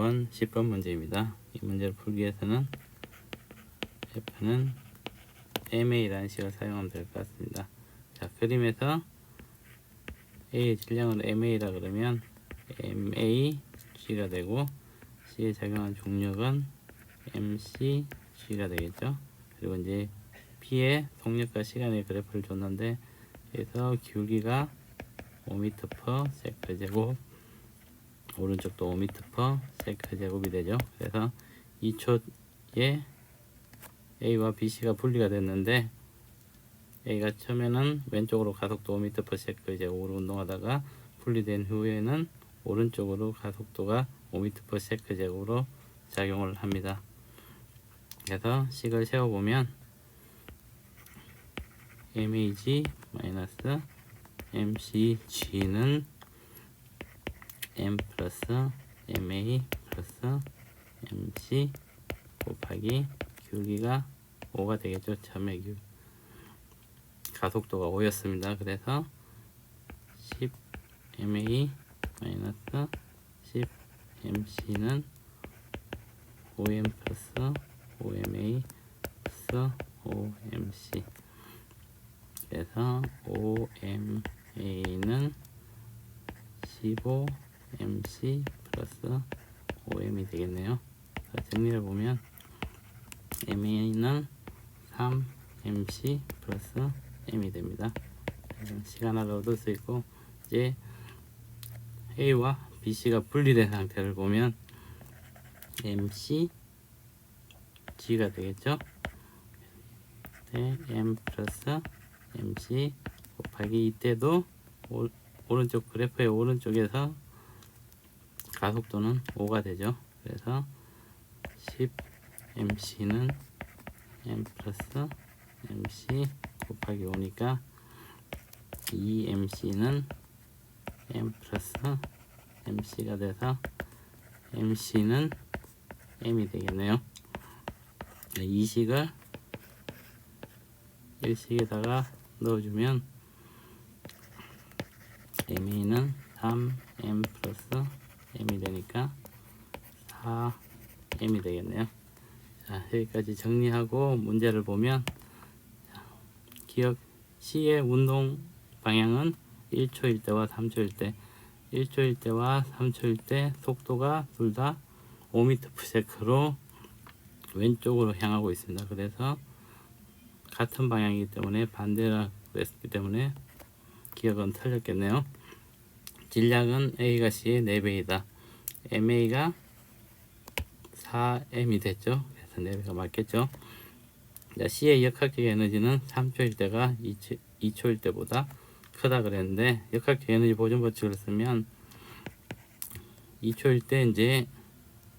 답은 10번 문제입니다. 이 문제를 풀기 위해서는 F는 MA라는 식을 사용하면 될 것 같습니다. 자, 그림에서 A의 질량을 MA라 그러면 MAG가 되고 C에 작용한 중력은 MCG가 되겠죠. 그리고 이제 P의 속력과 시간의 그래프를 줬는데 그래서 기울기가 5m 세컨 제곱 오른쪽도 5m 세컨 제곱이 되죠. 그래서 2초에 A와 BC가 분리가 됐는데 A가 처음에는 왼쪽으로 가속도 5m 세컨 제곱으로 운동하다가 분리된 후에는 오른쪽으로 가속도가 5m 세컨 제곱으로 작용을 합니다. 그래서 식을 세워보면 MAG 마이너스 MCG는 M 플러스 MA 플러스 MC 곱하기 기울기가 5가 되겠죠. 처음에 기 가속도가 5였습니다. 그래서 10 MA 마이너스 10 MC는 5M 플러스 5MA 플러스 5MC 그래서 5MA는 15MC 플러스 5M이 되겠네요. 자, 정리를 보면 MA는 3MC 플러스 M이 됩니다. 자, 시간을 얻을 수 있고 이제 A와 BC가 분리된 상태를 보면 MC G가 되겠죠. 네, M 플러스 MC 곱하기 이때도 오, 오른쪽 그래프의 오른쪽에서 가속도는 5가 되죠. 그래서 10 MC는 M 플러스 MC 곱하기 5니까 2 MC는 M 플러스 MC가 돼서 MC는 M이 되겠네요. 네, 이 식을 일식에다가 넣어주면 MA는 3M 플러스 M이 되니까 4M이 되겠네요. 자, 여기까지 정리하고 문제를 보면 자, 기억 C의 운동 방향은 1초일 때와 3초일 때 1초일 때와 3초일 때 속도가 둘 다 5m/s로 왼쪽으로 향하고 있습니다. 그래서 같은 방향이기 때문에 반대라 그랬기 때문에 기억은 틀렸겠네요. 질량은 A가 C의 4배이다. MA가 4M이 됐죠. 그래서 4배가 맞겠죠. 자, C의 역학적 에너지는 3초일 때가 2초, 2초 일 때보다 크다 그랬는데 역학적 에너지 보존 법칙을 쓰면 2초일 때 이제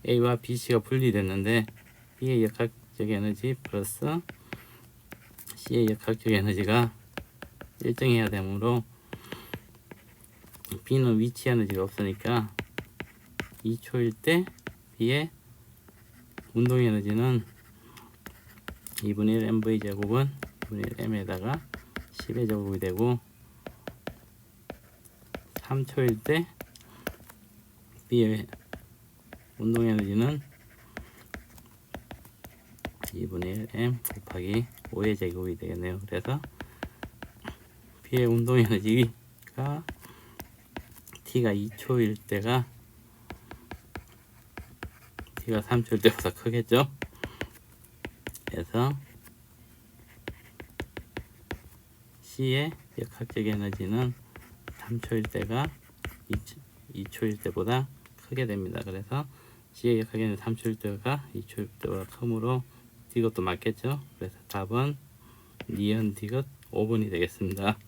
A와 BC가 분리됐는데 B의 역학적 에너지 플러스 C의 역학적 에너지가 일정해야 되므로 B는 위치 에너지가 없으니까 2초일 때 B의 운동 에너지는 2분의 1 MV 제곱은 2분의 1 M에다가 10의 제곱이 되고 3초일 때 B의 운동 에너지는 2분의 1 M 곱하기 5의 제곱이 되겠네요. 그래서 B의 운동 에너지가 T가 2초일 때가 T가 3초일 때보다 크겠죠? 그래서 C의 역학적 에너지는 3초일 때가 2초, 일 때보다 크게 됩니다. 그래서 C의 역학적 에너지 3초일 때가 2초일 때보다 크므로 이것도 맞겠죠? 그래서 답은 니은 디귿 5번이 되겠습니다.